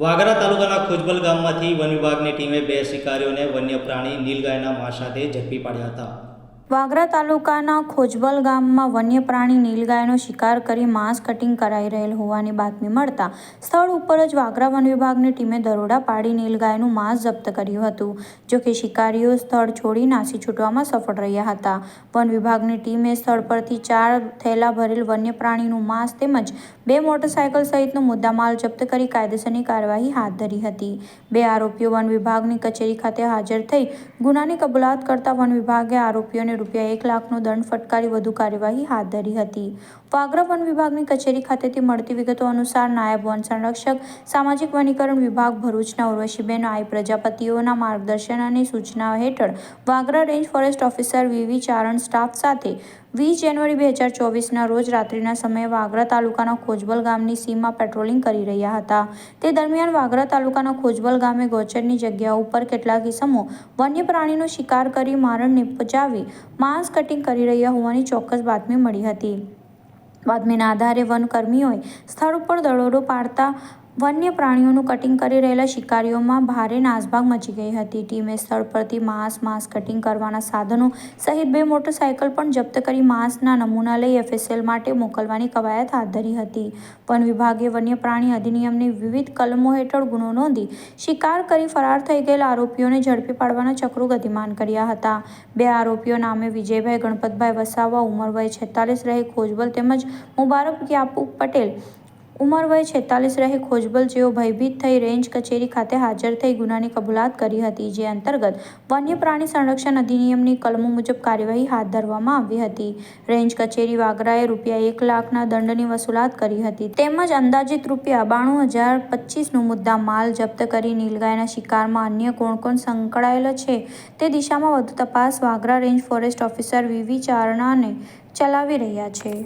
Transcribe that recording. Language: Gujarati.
વાગરા તાલુકાના ખુજબલ ગામમાંથી વન વિભાગની ટીમે બે શિકારીઓને વન્ય પ્રાણી નીલગાયના માંસ સાથે ઝડપી પાડ્યા હતા. વાગરા તાલુકાના ખોજબલ ગામમાં વન્ય પ્રાણી નીલગાયનો શિકાર કરી માંસ કટિંગ કરાઈ રહેલ હોવાની બાતમી મળતા સ્થળ ઉપર જ વાગરા વન વિભાગની ટીમે દરોડા પાડી નીલગાયનું માંસ જપ્ત કર્યું હતું, જો કે શિકારીઓ સ્થળ છોડી નાસી છૂટવામાં સફળ રહ્યા હતા. વન વિભાગની ટીમે સ્થળ પરથી ચાર થેલા ભરેલ વન્ય પ્રાણીનું માંસ તેમજ બે મોટરસાયકલ સહિતનો મુદ્દામાલ જપ્ત કરી કાયદેસરની કાર્યવાહી હાથ ધરી હતી. બે આરોપીઓ વન વિભાગની કચેરી ખાતે હાજર થઈ ગુનાની કબૂલાત કરતા વન વિભાગે આરોપીઓને રૂપિયા એક લાખનો દંડ ફટકારી વધુ કાર્યવાહી હાથ ધરી હતી. વાગરા વન વિભાગની કચેરી ખાતેથી મળતી વિગતો અનુસાર નાયબ વન સંરક્ષક, સામાજિક વનીકરણ વિભાગ ભરૂચના ઉર્વશીબેન આઈ પ્રજાપતિઓના માર્ગદર્શન અને સૂચના હેઠળ Vagra range forest officer V V Charan staff સાથે વીસ જાન્યુઆરી બે હજાર ચોવીસના રોજ રાત્રિના સમયે વાગરા તાલુકાના ખોજબલ ગામની સીમમાં પેટ્રોલિંગ કરી રહ્યા હતા. તે દરમિયાન વાગરા તાલુકાના ખોજબલ ગામે ગોચરની જગ્યા ઉપર કેટલાક ઇસમો વન્ય પ્રાણીનો શિકાર કરી મારણ નિપજાવી માંસ કટિંગ કરી રહ્યા હોવાની ચોક્કસ બાતમી મળી હતી. બાતમીના આધારે વનકર્મીઓએ સ્થળ ઉપર દરોડો પાડતા વન્ય પ્રાણીઓનું કટિંગ કરી રહેલા શિકારીઓમાં ભારે નાસભાગ મચી ગઈ હતી. ટીમે સ્થળ પરથી માંસ માંસ કટિંગ કરવાના સાધનો સહિત બે મોટરસાયકલ પણ જપ્ત કરી માંસના નમૂના લઈ એફએસએલ માટે મોકલવાની કવાયત હાથ ધરી હતી. વન વિભાગે વન્ય પ્રાણી અધિનિયમની વિવિધ કલમો હેઠળ ગુનો નોંધી શિકાર કરી ફરાર થઈ ગયેલા આરોપીઓને ઝડપી પાડવાના ચક્રો ગતિમાન કર્યા હતા. બે આરોપીઓ નામે વિજયભાઈ, ગણપતભાઈ વસાવા ઉંમર વય છેતાલીસ રહે, ખોજબલ તેમજ મુબારક યાપુ પટેલ ઉંમર વય છેતાલીસ રહે ખોજબલ જેઓ ભયભીત થઈ રેન્જ કચેરી ખાતે હાજર થઈ ગુનાની કબૂલાત કરી હતી, જે અંતર્ગત વન્ય પ્રાણી સંરક્ષણ અધિનિયમની કલમો મુજબ કાર્યવાહી હાથ ધરવામાં આવી હતી. રેન્જ કચેરી વાગરાએ રૂપિયા એક લાખના દંડની વસૂલાત કરી હતી. તેમજ અંદાજિત રૂપિયા બાણું હજાર પચીસનો મુદ્દા માલ જપ્ત કરી નીલગાયના શિકારમાં અન્ય કોણ કોણ સંકળાયેલા છે તે દિશામાં વધુ તપાસ Vagra range forest officer V V ચારણાને ચલાવી રહ્યા છે.